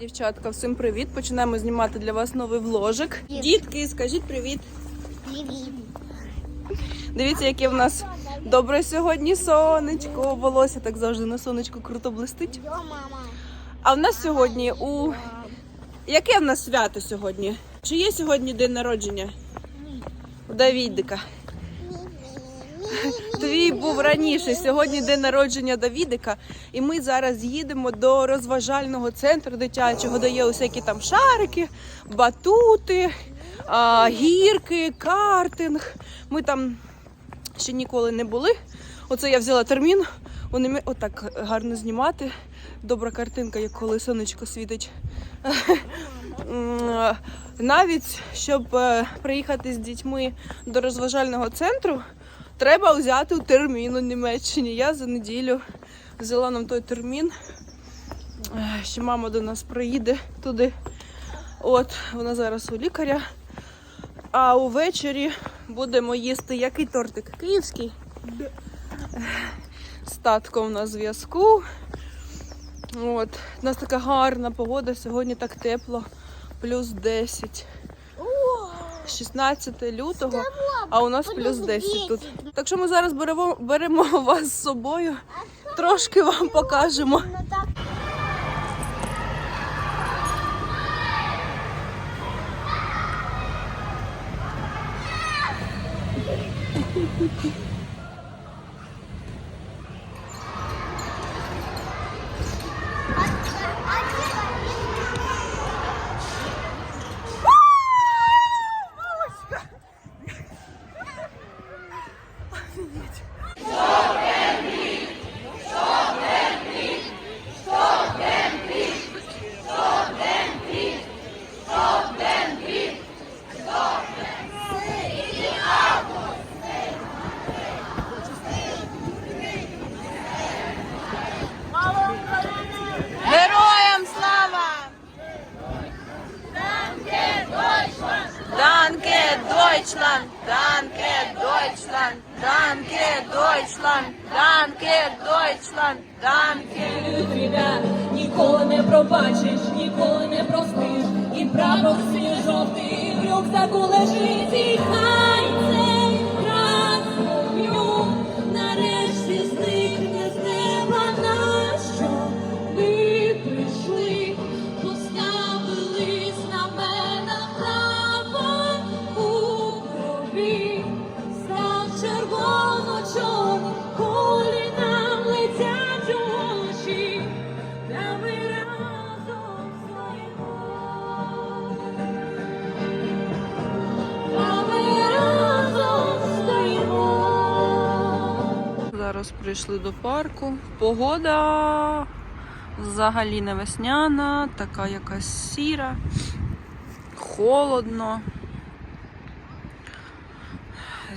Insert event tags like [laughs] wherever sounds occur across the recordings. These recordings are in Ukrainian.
Дівчатка, всім привіт! Починаємо знімати для вас новий вложик. Дітки, скажіть привіт. Привіт. Дивіться, яке в нас добре сьогодні сонечко. Волосся так завжди на сонечку круто блистить. А в нас сьогодні у яке в нас свято сьогодні? Чи є сьогодні день народження? У Давідика. Твій був раніше. Сьогодні день народження Давідика, і ми зараз їдемо до розважального центру дитячого, де є усякі там шарики, батути, гірки, картинг. Ми там ще ніколи не були. Оце я взяла термін. Вони отак гарно знімати. Добра картинка, як коли сонечко світить. Навіть щоб е, приїхати з дітьми до розважального центру, треба взяти термін у Німеччині. Я за неділю взяла нам той термін. Е, Ще мама до нас приїде туди. От, вона зараз у лікаря. А увечері будемо їсти який тортик? Київський. З татком на зв'язку. От. У нас така гарна погода, сьогодні так тепло, плюс 10. 16 лютого, а у нас плюс 10 тут. Так що ми зараз беремо, беремо [laughs] вас з собою, трошки вам покажемо. Thank так. Данке Дойчланд, Данке! Ребят, ніколи не пробачиш, ніколи не простиш, і прапор свій жовтий в рюкзаку лежить, і хай Зараз прийшли до парку. Погода взагалі не весняна, така якась сіра, холодно.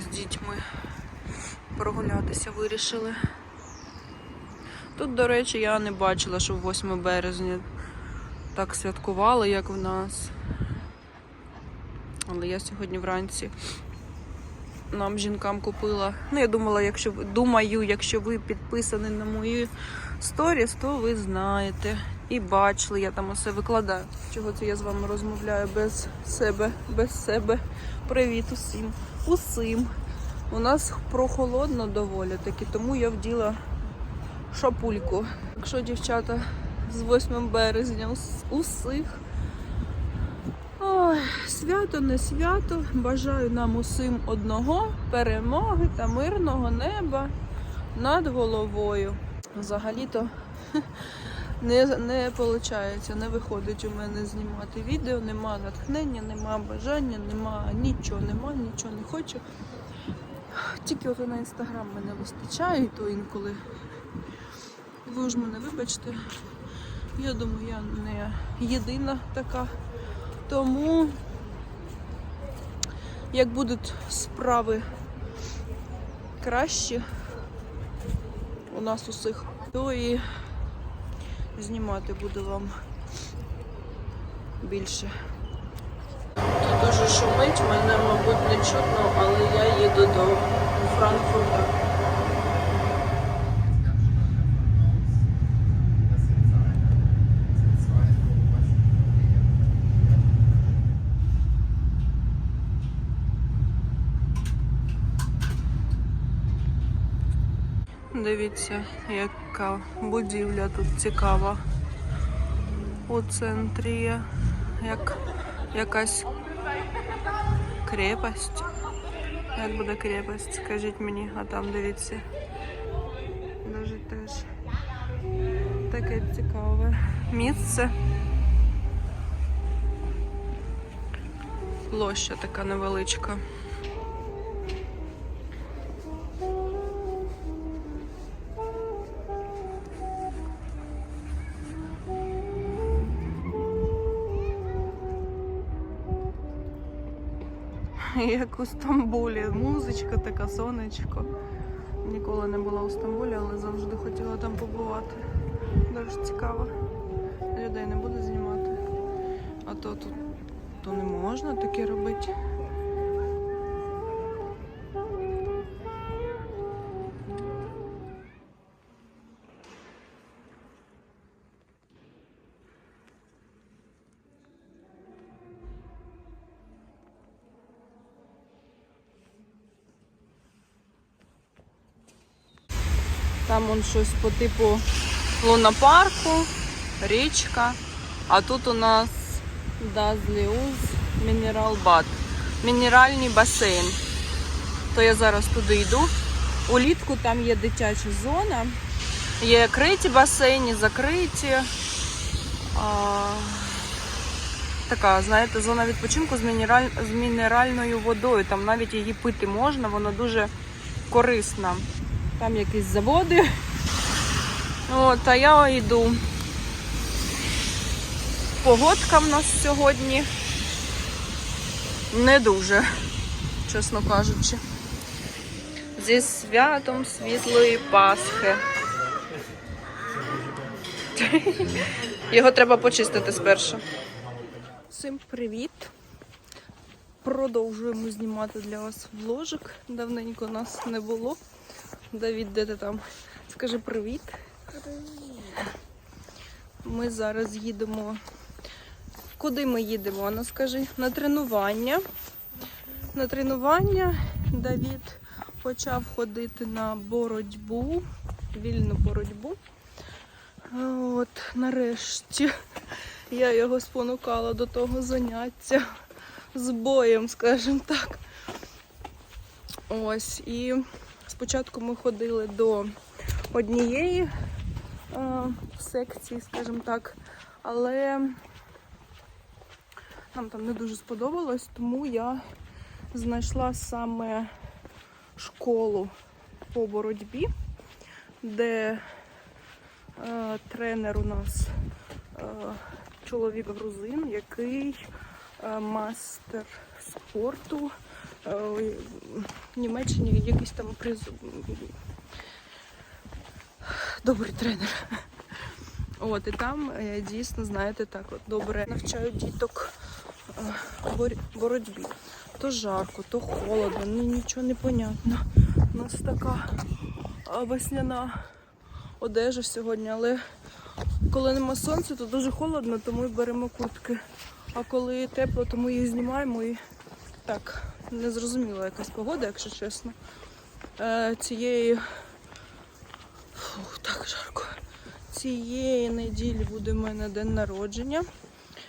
З дітьми прогулятися вирішили. Тут, до речі, я не бачила, що 8 березня так святкували, як в нас. Але я сьогодні вранці нам жінкам купила. Ну, я думала, якщо думаю, якщо ви підписані на мої сторіс, то ви знаєте. І бачили, я там усе викладаю. Чого це я з вами розмовляю без себе, без себе. Привіт усім. Усім. У нас прохолодно доволі таки, тому я вділа шапульку. Якщо дівчата з 8 березня ус- усіх. Свято не свято. Бажаю нам усім одного перемоги та мирного неба над головою. Взагалі-то [laughs] не, не виходить, не виходить у мене знімати відео, нема натхнення, нема бажання, нема нічого, нема, нічого не хочу. Тільки от на інстаграм мене вистачає, і то інколи. Ви ж мене вибачте. Я думаю, я не єдина така. Тому, як будуть справи кращі у нас усіх, то і знімати буду вам більше. Тут дуже шумить, мене, мабуть, не чутно, але я їду до Франкфурта. Дивіться, яка будівля тут цікава. У центрі є як якась крепость. Як буде крепость, скажіть мені, а там дивіться. Дуже теж таке цікаве місце. Площа така невеличка. [laughs] Як у Стамбулі. Музичка така, сонечко. Ніколи не була у Стамбулі, але завжди хотіла там побувати. Дуже цікаво. Людей не буду знімати. А то тут то не можна таке робити. Он щось по типу лунопарку, річка. А тут у нас Дазліуз Мінерал Бад. Мінеральний басейн. То я зараз туди йду. Улітку там є дитяча зона. Є криті басейні, закриті. А, така, знаєте, зона відпочинку з, мінераль... з мінеральною водою. Там навіть її пити можна, вона дуже корисна. Там якісь заводи. От, а я йду. Погодка в нас сьогодні не дуже, чесно кажучи. Зі святом світлої Пасхи. Його треба почистити спершу. Всім привіт! Продовжуємо знімати для вас вложик. Давненько нас не було. Давід, де ти там? Скажи привіт. Ми зараз їдемо. Куди ми їдемо? Ну скажи, на тренування. На тренування Давід почав ходити на боротьбу, вільну боротьбу. От, нарешті я його спонукала до того заняття з боєм, скажімо так. Ось, і спочатку ми ходили до однієї е, секції, скажімо так, але нам там не дуже сподобалось, тому я знайшла саме школу по боротьбі, де е, тренер у нас е, чоловік грузин, який е, мастер спорту. Е, в Німеччині якийсь там приз. Добрий тренер. От, і там е, дійсно, знаєте, так от добре навчають діток е, боротьбі. То жарко, то холодно, ну нічого не понятно. У нас така весняна одежа сьогодні, але коли нема сонця, то дуже холодно, тому і беремо куртки. А коли тепло, то ми їх знімаємо і так, незрозуміла якась погода, якщо чесно. Е, цієї. Фух, так жарко. Цієї неділі буде в мене день народження.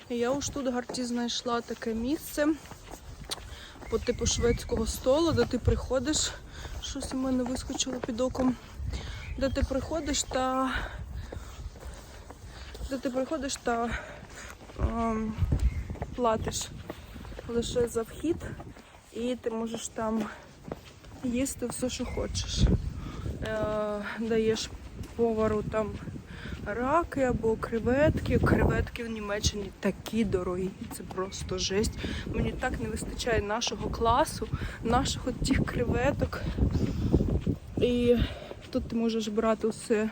І я у Штутгарті знайшла таке місце по типу шведського столу, де ти приходиш. Щось у мене вискочило під оком. Де ти приходиш та. Де ти приходиш та ем, платиш лише за вхід, і ти можеш там їсти все, що хочеш. Е, даєш повару там раки або креветки. Креветки в Німеччині такі дорогі, це просто жесть. Мені так не вистачає нашого класу, наших от тих креветок. І тут ти можеш брати усе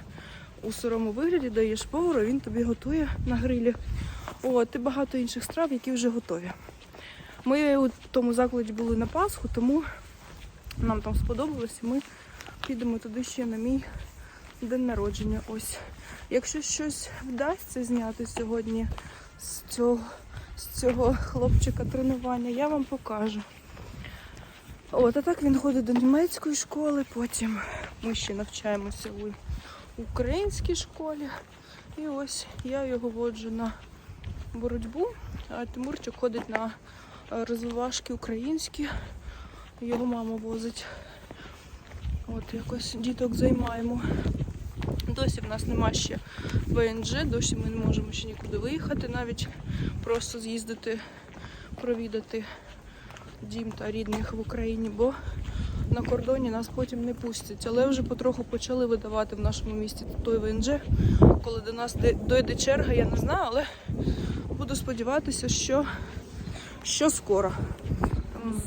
у сирому вигляді, даєш повару, він тобі готує на грилі. От, і багато інших страв, які вже готові. Ми у тому закладі були на Пасху, тому нам там сподобалось, і ми підемо туди ще на мій день народження. Ось. Якщо щось вдасться зняти сьогодні з цього, з цього хлопчика тренування, я вам покажу. От, а так він ходить до німецької школи, потім ми ще навчаємося у українській школі. І ось я його воджу на боротьбу, а Тимурчик ходить на розвивашки українські. Його мама возить. От якось діток займаємо. Досі в нас нема ще ВНЖ, досі ми не можемо ще нікуди виїхати, навіть просто з'їздити, провідати дім та рідних в Україні, бо на кордоні нас потім не пустять. Але вже потроху почали видавати в нашому місті той ВНЖ. Коли до нас дойде черга, я не знаю, але буду сподіватися, що, що скоро.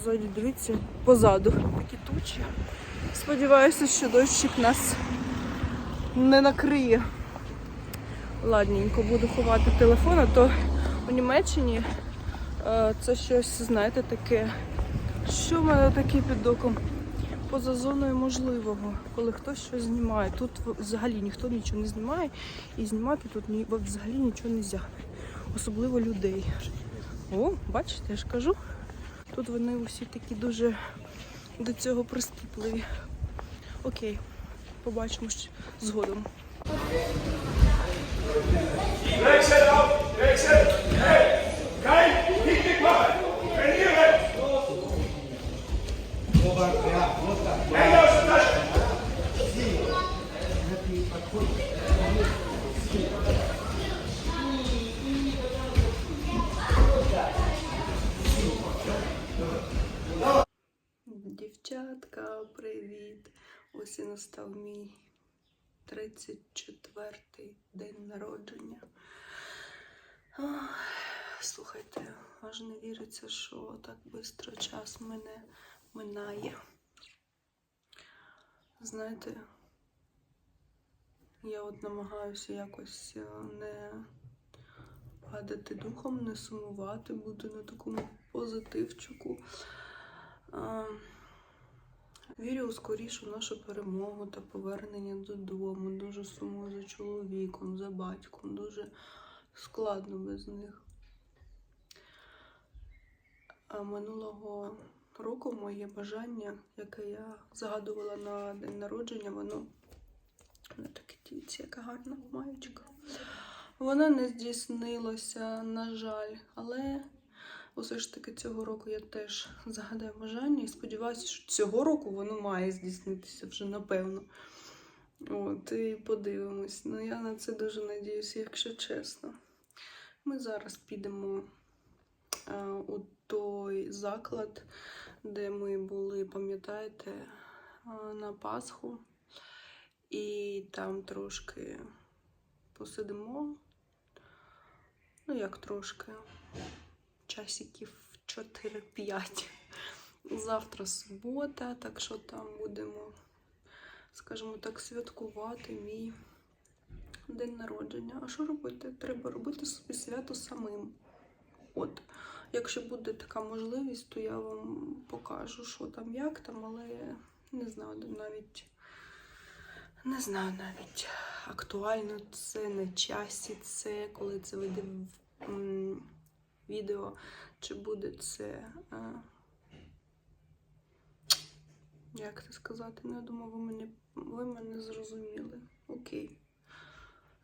Ззаді, дивіться, позаду такі тучі. Сподіваюся, що дощик нас не накриє. Ладненько, буду ховати телефон, а то у Німеччині е, це щось, знаєте, таке. Що в мене таке під оком? Поза зоною можливого, коли хтось щось знімає. Тут взагалі ніхто нічого не знімає, і знімати тут взагалі нічого не можна. Особливо людей. О, бачите, я ж кажу. Тут вони усі такі дуже до цього прискіпливі. Окей, побачимо згодом. Hey! Дівчатка, привіт! Ось і настав мій 34-й день народження. Слухайте, аж не віриться, що так швидко час мене минає. Знаєте, я от намагаюся якось е, не падати духом, не сумувати, бути на такому позитивчику. Вірю у скорішу нашу перемогу та повернення додому. Дуже сумую за чоловіком, за батьком. Дуже складно без них. А минулого року моє бажання, яке я загадувала на день народження, воно воно таке дивіться, яка гарна маєчка. Воно не здійснилося, на жаль, але усе ж таки цього року я теж загадаю бажання і сподіваюся, що цього року воно має здійснитися вже напевно. От, і подивимось. Ну, я на це дуже надіюся, якщо чесно. Ми зараз підемо е, у той заклад, де ми були, пам'ятаєте, е, на Пасху. І там трошки посидимо. Ну, як трошки часиків 4-5. Завтра субота, так що там будемо, скажімо так, святкувати мій день народження. А що робити? Треба робити собі свято самим. От, якщо буде така можливість, то я вам покажу, що там, як там, але не знаю навіть. Не знаю навіть актуально це на часі, це коли це вийде в відео, чи буде це. А, як це сказати? Ну, я думаю, ви мене, ви мене зрозуміли. Окей.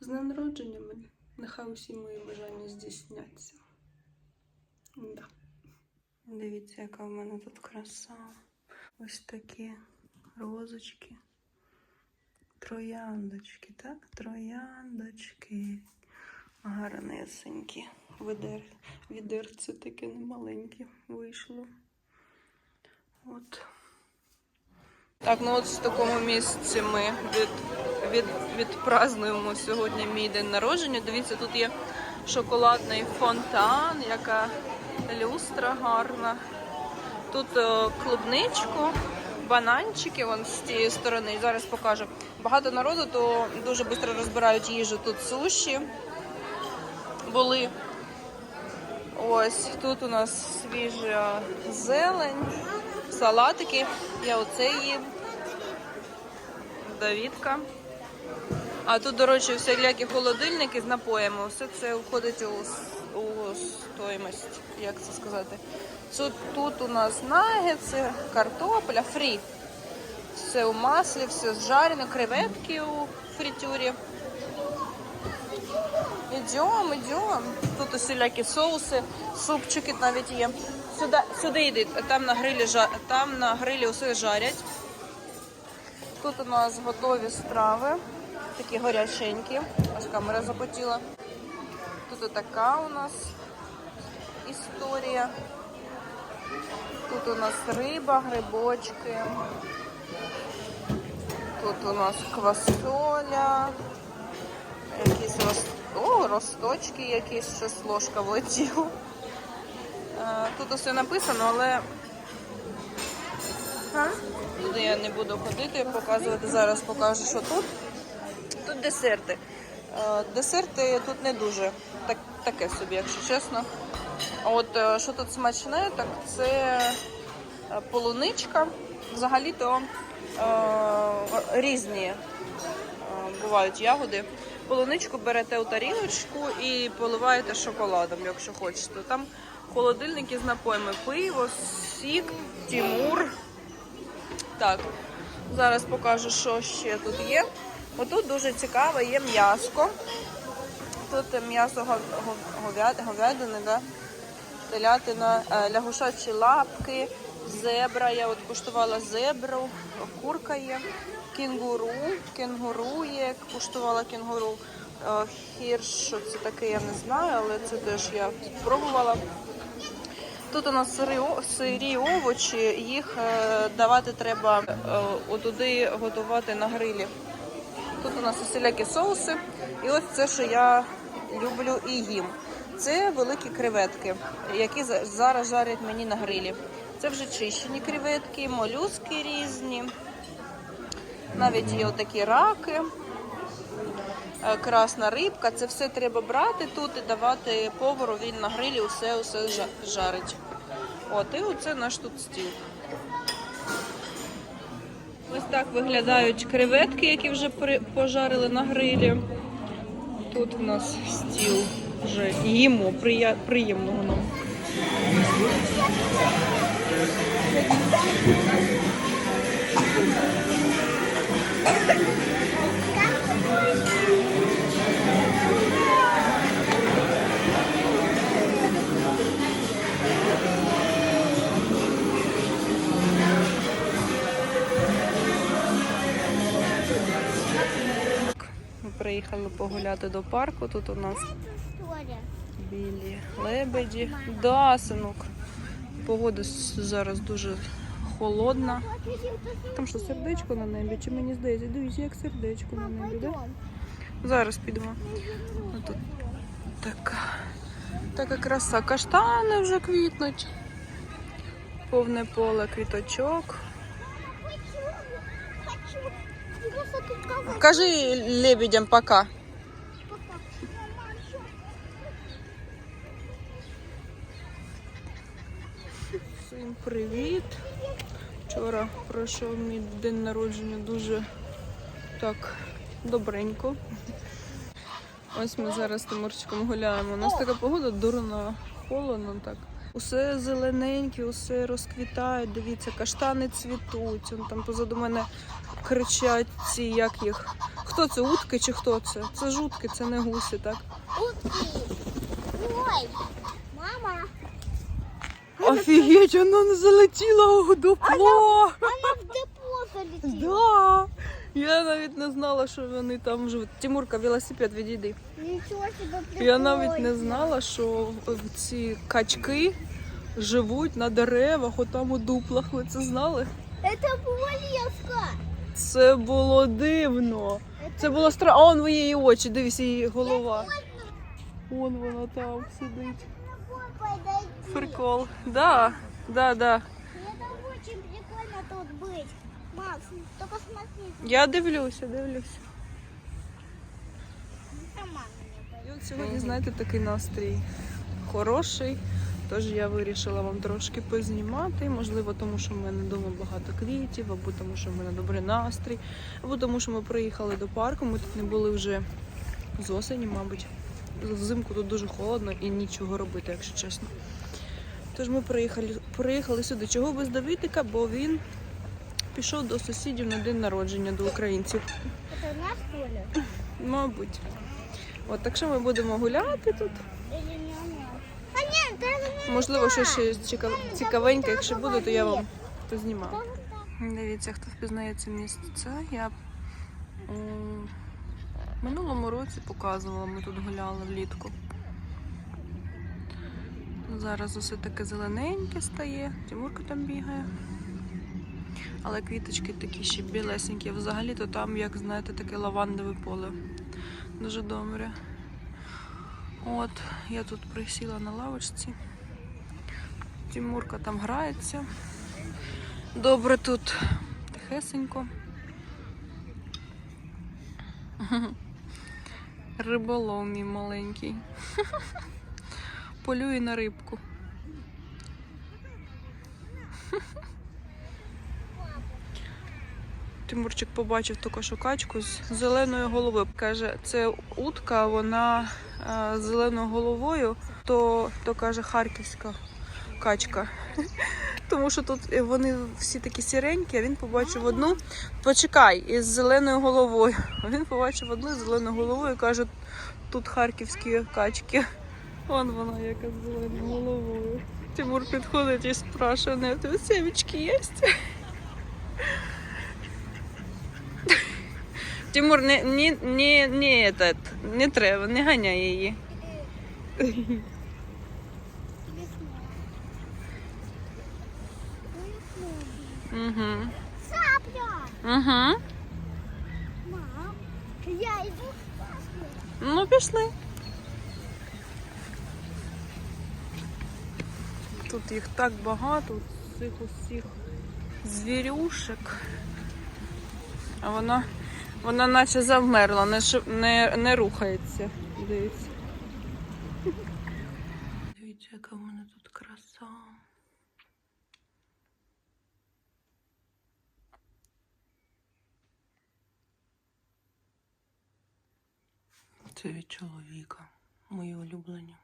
З днем народження мене. Нехай усі мої бажання здійсняться. Да. Дивіться, яка в мене тут краса. Ось такі розочки. Трояндочки, так? Трояндочки. Гарнесенькі. Відер, відерце таке немаленьке вийшло. От. Так, ну от в такому місці ми від, від, відпразнуємо сьогодні мій день народження. Дивіться, тут є шоколадний фонтан, яка люстра гарна. Тут е, клубничку, бананчики вон з цієї сторони. Зараз покажу. Багато народу, то дуже швидко розбирають їжу. Тут суші були. Ось тут у нас свіжа зелень, салатики. Я оце їм. Давідка. А тут, до речі, всілякі холодильники з напоями. Все це входить у у стоїмость, як це сказати. Тут, тут у нас нагетси, картопля, фрі. Все у маслі, все зжарено, креветки у фритюрі. Ідем, ідем. Тут усілякі соуси, супчики навіть є. Сюди, сюди йди, там на грилі там на грилі усе жарять. Тут у нас готові страви, такі горяченькі. Ось камера запотіла. Тут така у нас історія. Тут у нас риба, грибочки. Тут у нас квасоля. Якісь роз... О, росточки якісь, щось ложка влетіла. Е, Тут усе написано, але туди я не буду ходити, показувати. Зараз покажу, що тут. Тут десерти. Е, Десерти тут не дуже так, таке собі, якщо чесно. А от е, що тут смачне, так це полуничка. Взагалі-то е, різні бувають ягоди. Полуничку берете у тарілочку і поливаєте шоколадом, якщо хочете. Там холодильники з напоями пиво, сік, тімур. Так, зараз покажу, що ще тут є. Отут дуже цікаве є м'яско. Тут м'ясо гов- гов- говядини, да? телятина, е, лягушачі лапки, зебра. Я от куштувала зебру, курка є, кінгуру, кенгуру є, куштувала кенгуру. Е, Хірш, що це таке, я не знаю, але це теж я пробувала. Тут у нас сирі, сирі овочі, їх е, давати треба е, отуди готувати на грилі. Тут у нас усілякі соуси. І ось це, що я люблю і їм. Це великі креветки, які зараз жарять мені на грилі. Це вже чищені креветки, молюски різні. Навіть є отакі раки, е, красна рибка. Це все треба брати тут і давати повару. Він на грилі усе усе жарить. От, і оце наш тут стіл. Ось так виглядають креветки, які вже пожарили на грилі. Тут у нас стіл вже їмо приємного нам. Приїхали погуляти до парку. Тут у нас білі лебеді. Да, синок. Погода зараз дуже холодна. Там що, сердечко на небі? Чи мені здається? Дивіться, як сердечко на небі, да? Зараз підемо. Ну, Тут така, така краса. Каштани вже квітнуть. Повне поле квіточок. Кажи лебедям пока. Всім привіт. Вчора пройшов мій день народження дуже так добренько. Ось ми зараз з Тимурчиком гуляємо. У нас така погода дурна, холодно так. Усе зелененьке, усе розквітає. Дивіться, каштани цвітуть. Он там позаду мене кричать ці, як їх. Хто це? Утки чи хто це? Це ж утки, це не гуси, так? Ой, мама, Офігеть, вона не залетіла у дупло. она в депо залетела. Да. Я навіть не знала, що вони там живуть. Тимурка, велосипед відійди. Себе. Я навіть не знала, що ці качки живуть на деревах, отам у дуплах. Ви це знали? Это Булалевка. Це було дивно. Це було страшно. А он в її очі, дивись, її голова. Вон вона там сидить. Прикол. Да, да, да. Это очень прикольно тут быть. Макс, только смотри, Я дивлюся, дивлюся. І от сьогодні, знаєте, такий настрій хороший. Тож я вирішила вам трошки познімати. Можливо, тому що в мене вдома багато квітів, або тому, що в мене добрий настрій, або тому, що ми приїхали до парку. Ми тут не були вже з осені, мабуть. взимку тут дуже холодно і нічого робити, якщо чесно. Тож ми приїхали, приїхали сюди. Чого без Давидика? Бо він пішов до сусідів на день народження до українців. Это наш Коля? Мабуть. От так що ми будемо гуляти тут. Можливо, що ще цікав- цікавеньке, якщо буде, то я вам познімаю. Тоже. Дивіться, хто впізнає це місце. Я у минулому році показувала, ми тут гуляли влітку. Зараз усе таке зелененьке стає, Тимурка там бігає. Але квіточки такі ще білесенькі. Взагалі-то там, як знаєте, таке лавандове поле. Дуже добре. От, я тут присіла на лавочці. Тимурка там грається. Добре тут тихесенько. Риболов мій маленький. [laughs] Полює на рибку. Тимурчик побачив таку шукачку з зеленою головою. Каже, це утка, вона е, з зеленою головою, то, то каже харківська качка. [laughs] Тому що тут вони всі такі сіренькі, а він побачив одну. Почекай, із зеленою головою. [laughs] Він побачив одну з зеленою головою і каже, тут харківські качки. Вон вона яка з зеленою головою. Тимур підходить і спрашує, «Не, у тебе сімечки є? Тимур, не, не, не, не, этот, не треба, не ганяй її. Угу. Угу. Мам, я иду в Ну, пішли. Тут їх так багато, цих усіх звірюшек. А вона, вона наче завмерла, не, не, не рухається. Дивіться. Дивіться, яка в мене тут краса. Це від чоловіка. Мої улюблені.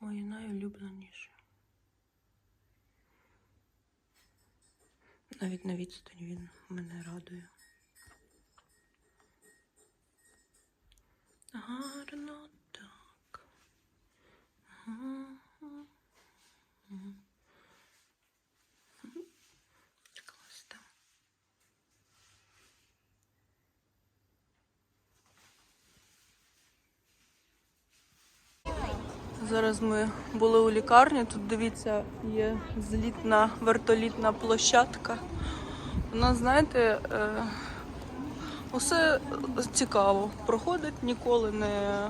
Мої найулюбленіші. Навіть на відстань він мене радує. Гарно так. Мгм. Зараз ми були у лікарні. Тут дивіться, є злітна вертолітна площадка. Вона, знаєте, е, усе цікаво. Проходить ніколи не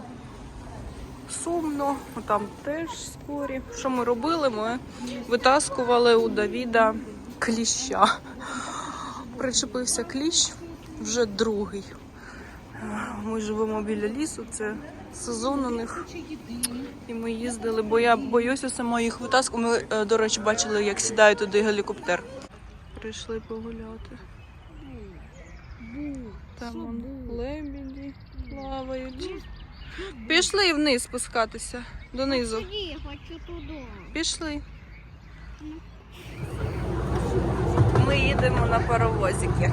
сумно. Там теж спорі. Що ми робили? Ми витаскували у Давіда кліща. Причепився кліщ вже другий. Ми живемо біля лісу, це сезон у них. І ми їздили, бо я боюся сама їх витаскувати. Ми, е, до речі, бачили, як сідає туди гелікоптер. Прийшли погуляти. Там вон лебеді плавають. Пішли вниз спускатися. Донизу. Пішли. Ми їдемо на паровозики.